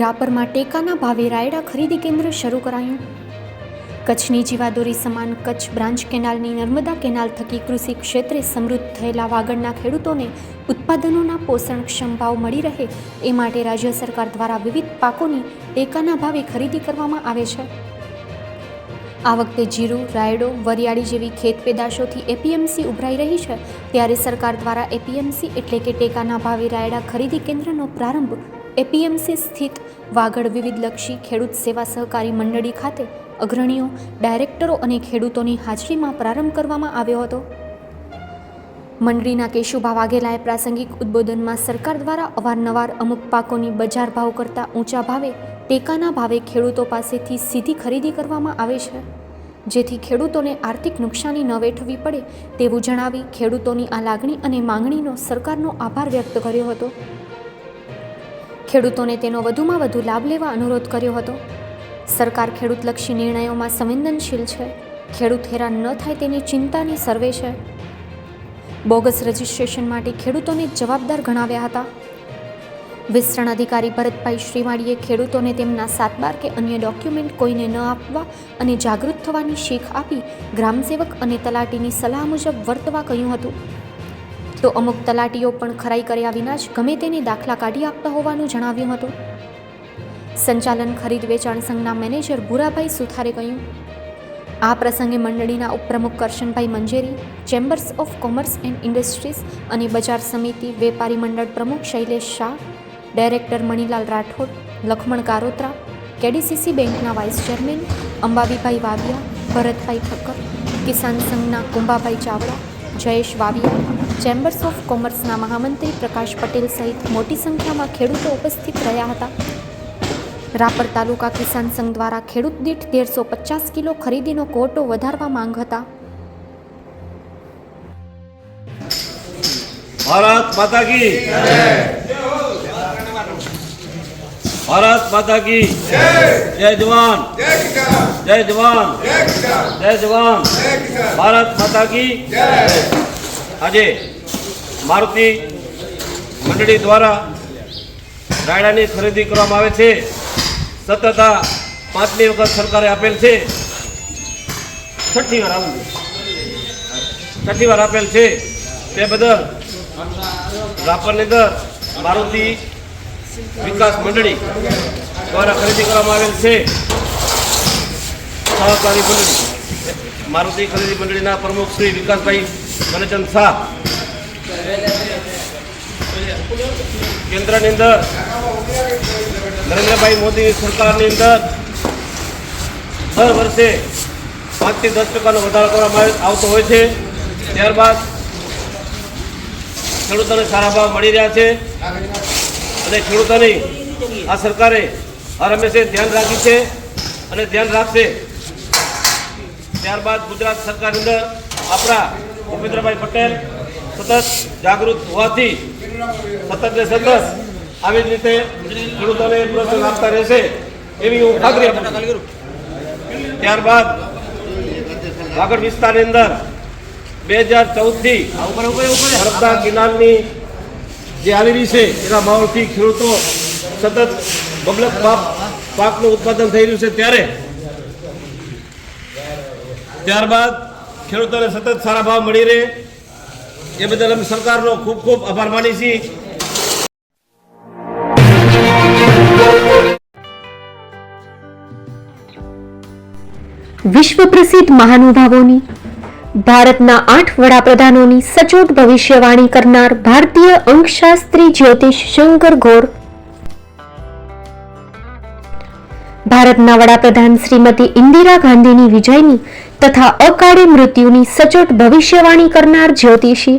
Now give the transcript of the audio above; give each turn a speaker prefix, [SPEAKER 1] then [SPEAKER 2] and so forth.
[SPEAKER 1] રાપરમાં ટેકાના ભાવે રાયડા ખરીદી કેન્દ્ર શરૂ કરાયું. કચ્છની જીવાદોરી સમાન કચ્છ બ્રાન્ચ કેનાલની નર્મદા કેનાલ થકી કૃષિ ક્ષેત્રે સમૃદ્ધ થયેલા વાગડના ખેડૂતોને ઉત્પાદનોના પોષણક્ષમ ભાવ મળી રહે એ માટે રાજ્ય સરકાર દ્વારા વિવિધ પાકોની ટેકાના ભાવે ખરીદી કરવામાં આવે છે. આ વખતે જીરું, રાયડો, વરિયાળી જેવી ખેત પેદાશોથી એપીએમસી ઉભરાઈ રહી છે. ત્યારે સરકાર દ્વારા એપીએમસી એટલે કે ટેકાના ભાવે રાયડા ખરીદી કેન્દ્રનો પ્રારંભ એપીએમસી સ્થિત વાગડ વિવિધલક્ષી ખેડૂત સેવા સહકારી મંડળી ખાતે અગ્રણીઓ, ડાયરેક્ટરો અને ખેડૂતોની હાજરીમાં પ્રારંભ કરવામાં આવ્યો હતો. મંડળીના કેશુભા વાઘેલાએ પ્રાસંગિક ઉદ્બોધનમાં સરકાર દ્વારા અવારનવાર અમુક પાકોની બજાર ભાવ કરતાં ઊંચા ભાવે, ટેકાના ભાવે ખેડૂતો પાસેથી સીધી ખરીદી કરવામાં આવે છે. જેથી ખેડૂતોને આર્થિક નુકસાની ન વેઠવી પડે તેવું જણાવી ખેડૂતોની આ લાગણી અને માંગણીનો સરકારનો આભાર વ્યક્ત કર્યો હતો. ખેડૂતોને તેનો વધુમાં વધુ લાભ લેવા અનુરોધ કર્યો હતો. સરકાર ખેડૂતલક્ષી નિર્ણયોમાં સંવેદનશીલ છે. ખેડૂત હેરાન ન થાય તેની ચિંતાની સર્વે છે. બોગસ રજિસ્ટ્રેશન માટે ખેડૂતોને જવાબદાર ગણાવ્યા હતા. વિસ્તરણ અધિકારી ભરતભાઈ શ્રીવાડીએ ખેડૂતોને તેમના સાતબાર કે અન્ય ડોક્યુમેન્ટ કોઈને ન આપવા અને જાગૃત થવાની શીખ આપી ગ્રામસેવક અને તલાટીની સલાહ મુજબ વર્તવા કહ્યું હતું. તો અમુક તલાટીઓ પણ ખરાઈ કર્યા વિના જ ગમે તેને દાખલા કાઢી આપતા હોવાનું જણાવ્યું હતું. સંચાલન, ખરીદ, વેચાણ સંઘના મેનેજર ભૂરાભાઈ સુથારે કહ્યું, આ પ્રસંગે મંડળીના ઉપપ્રમુખ Karsanbhai Manjeri, chambers of commerce and industries અને બજાર સમિતિ વેપારી મંડળ પ્રમુખ શૈલેષ શાહ, ડાયરેક્ટર મણિલાલ રાઠોડ, લખમણ કારોત્રા, કેડીસીસી બેંકના વાઇસ ચેરમેન અંબાબીભાઈ વાવિયા ભરતભાઈ ઠક્કર, કિસાન સંઘના કુંભાભાઈ ચાવડા, જયેશ વાવિયા ચેમ્બર્સ ઓફ કોમર્સના મહામંત્રી પ્રકાશ પટેલ સહિત મોટી સંખ્યામાં ખેડૂતો ઉપસ્થિત રહ્યા હતા. રાપર તાલુકા કિસાન સંઘ દ્વારા ખેડૂત દીઠ તેરસો પચાસ કિલો ખરીદીનો કોટો વધારવા માંગ હતા.
[SPEAKER 2] ભારત માતા કી ભારત માતા કી જય. જવાન. જય જવાન. જય જવાન. ભારત માતા કી આજે મારુતિ મંડળી દ્વારા રાયડાની ખરીદી કરવામાં આવે છે. સતત આ પાંચમી વખત સરકારે આપેલ છે. છઠ્ઠી વાર આવું છઠ્ઠી વાર આપેલ છે. તે બદલ રાપરની અંદર મારુતિ વિકાસ મંડળી દ્વારા ખરીદી કરવામાં આવેલ છે. સહકારી મંડળી. મારુતિ ખરીદી મંડળીના પ્રમુખ શ્રી વિકાસભાઈ મનચંદ શાહ કેન્દ્રની અંદર નરેન્દ્રભાઈ મોદીની સરકારની અંદર દર વર્ષે પાંચથી દસ ટકાનો વધારો કરવામાં આવતો હોય છે. ત્યારબાદ ખેડૂતોને સારા ભાવ મળી રહ્યા છે અને ખેડૂતોની આ સરકારે હર હંમેશે ધ્યાન રાખી છે અને ધ્યાન રાખશે. ત્યારબાદ ગુજરાત સરકારની અંદર આપણા ભૂપેન્દ્રભાઈ પટેલ સતત જાગૃત હોવાથી સતત ને સતત આવી જ રીતે ખેડૂતોને પ્રોત્સાહન આપતા રહેશે એવી હું ખાતરી આપું ત્યારબાદ વાગડ વિસ્તારની અંદર બે હજાર ચૌદથી હરદા કિનારની જે આવી રહી છે, એના માહોલથી ખેડૂતો સતત બબલક પાક, પાકનું ઉત્પાદન થઈ રહ્યું છે ત્યારે. ત્યારબાદ ખેડૂતોને સતત સારા ભાવ મળી રહે. એ બદલ અમે સરકારનો ખૂબ ખૂબ આભાર માની છીએ.
[SPEAKER 1] વિશ્વ પ્રસિદ્ધ મહાનુભાવોની, ભારતના આઠ વડાપ્રધાનોની સચોટ ભવિષ્યવાણી કરનાર ભારતીય અંકશાસ્ત્રી જ્યોતિષ શંકર ઘોર ભારતના વડાપ્રધાન શ્રીમતી ઇન્દિરા ગાંધીની વિજયની તથા અકાળે મૃત્યુની સચોટ ભવિષ્યવાણી કરનાર જ્યોતિષી